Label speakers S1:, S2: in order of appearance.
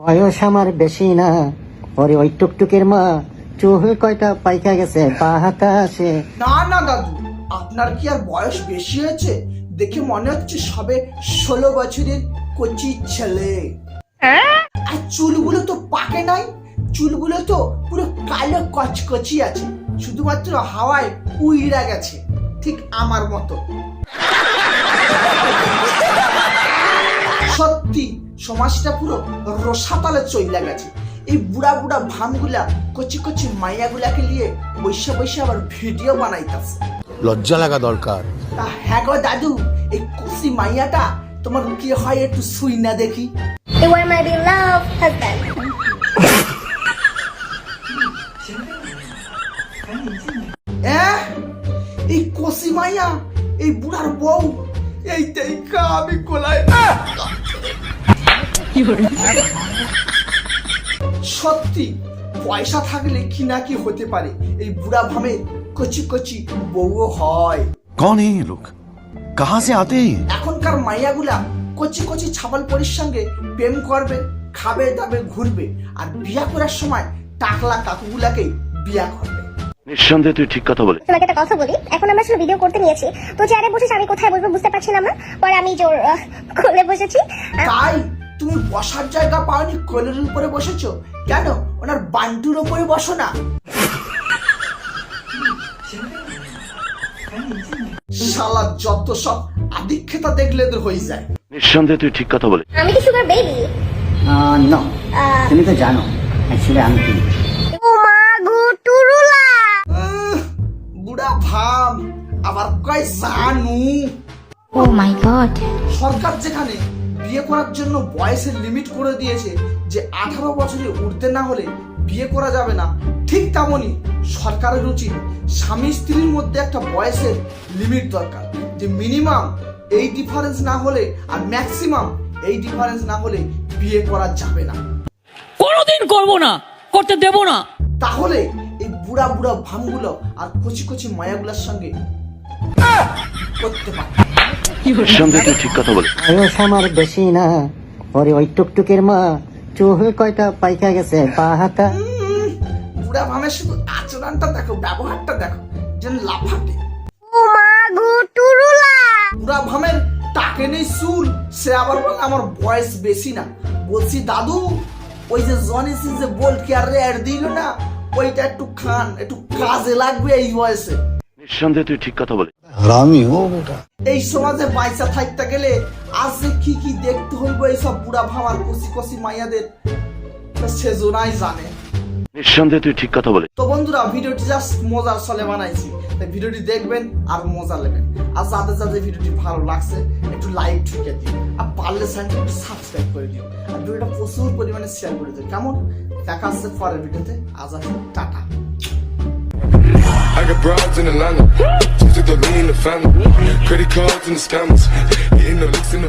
S1: বয়স আমার বেশি না। ওরে ওই টুকটুকের মা চুল কয়টা পাইকা গেছে? বাতাসে
S2: না না দাদু আপনার কি আর বয়স বেশি হয়েছে? দেখে মনে হচ্ছে সবে ষোলো বছরের কচি ছেলে। আর চুলগুলো তো পাকে নাই চুলগুলো তো পুরো কালো কচকচি আছে শুধুমাত্র হাওয়ায় উইরা গেছে ঠিক আমার মতো। সমাজটা পুরো রসাতলে চইলা গেছে। এই বুড়া বুড়া ভামগুলা কচি কচি মাইয়াগুলাকে নিয়ে বৈশা বৈশা আবার ভিডিও বানাইতাছে।
S3: লজ্জা লাগা দরকার।
S2: তা হ্যাঁ গো দাদু এই কচি মাইয়াটা তোমার কি হয় একটু শুই না দেখি?
S4: You are my beloved husband.
S2: হ্যাঁ এই কচি মাইয়া এই বুড়ার বউ এই দেখা আমি কোলায় সত্যি পয়সা থাকলে কি না কি হতে পারে? এই বুড়া ভামে কচি কচি বউ হয়।
S3: কন এই লোক? কাহা সে আতে
S2: এখনকার মাইয়াগুলা কচি কচি ছাবল পরির সঙ্গে প্রেম করবে খাবে দাবে ঘুরবে আর বিয়া করার সময় টাকলা কাকুগুলাকে বিয়া করবে।
S5: নিঃসন্দেহে তুই ঠিক কথা বলে
S4: তোমাকে একটা কথা বলি এখন আমরা আসলে ভিডিও করতে নিয়েছি। তো চেয়ারে বসে আমি কোথায় বসবো বুঝতে পারছি না পরে আমি জোর কোলে বসেছি।
S2: তাই? তুমি বসার জায়গা পাওনি কোলের উপরে বসেছো? কেন? ওনার বান্টুর উপরে বসো না। শালা যত সব আদিক্ষেতা দেখলে এদের হয়ে যায়।
S5: নিঃসন্দেহে তুই ঠিক কথা বলে
S4: আমি কি সুগার বেবি
S1: ন। তুমি তো জানো অ্যাকচুয়ালি আমি কি।
S4: ও মা গো টুরুলা!
S2: বুড়া ভাম আবার কয় জানু।
S4: ও মাই গড
S2: সরকার যেখানে বিয়ে করার জন্য বয়সের লিমিট করে দিয়েছে যে আঠারো বছরে উঠতে না হলে বিয়ে করা যাবে না। ঠিক তেমনই সরকারের উচিত স্বামী স্ত্রীর মধ্যে একটা বয়সের লিমিট দরকার। যে মিনিমাম এই ডিফারেন্স না হলে আর ম্যাক্সিমাম এই ডিফারেন্স না হলে বিয়ে করা যাবে না।
S6: কোনোদিন করব না করতে দেব না।
S2: তাহলে এই বুড়া বুড়া ভামগুলো আর কচি কচি মায়াগুলোর সঙ্গে করতে পারে
S5: নিঃসন্দেহে তুই ঠিক কথা বলে
S1: বয়স আমার বেশি না। ওরে ওই টুকটুকের মা চুল কয়টা পাইকা গেছে বাহাতা
S2: উম, বুড়া ভামের শুধু আচরণটা দেখো ব্যবহারটা দেখো যেন লাফাটে।
S4: ও মা গো টুরুলা!
S2: বুড়া ভামের নেই চুল সে আবার বলে আমার বয়স বেশি না। বলছি দাদু ওই যে জনি যে বোল্ট কেয়ারে অ্যাড দিল না ওইটা একটু খান একটু কাজে লাগবে এই বয়সে।
S5: সন্দেহ তুই ঠিক কথা বলে
S2: এই সমাজে পয়সা থাকতে গেলে আজ কি কি দেখতে হইব এইসব বুড়া ভাবার কুসি কুসি মাইয়াদের? সে জোনাই জানে।
S5: নিঃসন্দেহে তুই ঠিক কথা বলে
S2: তো বন্ধুরা ভিডিওটি জাস্ট মজার বানাইছি। ভিডিওটি দেখবেন আর মজা নেবেন। আর যাদের যাদের ভিডিওটি ভালো লাগছে একটু লাইক ঢুকে দিন আর পারলে চ্যানেলটি একটু সাবস্ক্রাইব করে দিও। আর ভিডিওটা প্রচুর পরিমাণে শেয়ার করে দিও। কেমন? দেখা আসছে পরের ভিডিওতে। আজ আসুন tata.
S7: I got broads in Atlanta. Just to the lean, the family. Credit cards and the scammers. Hitting the licks in the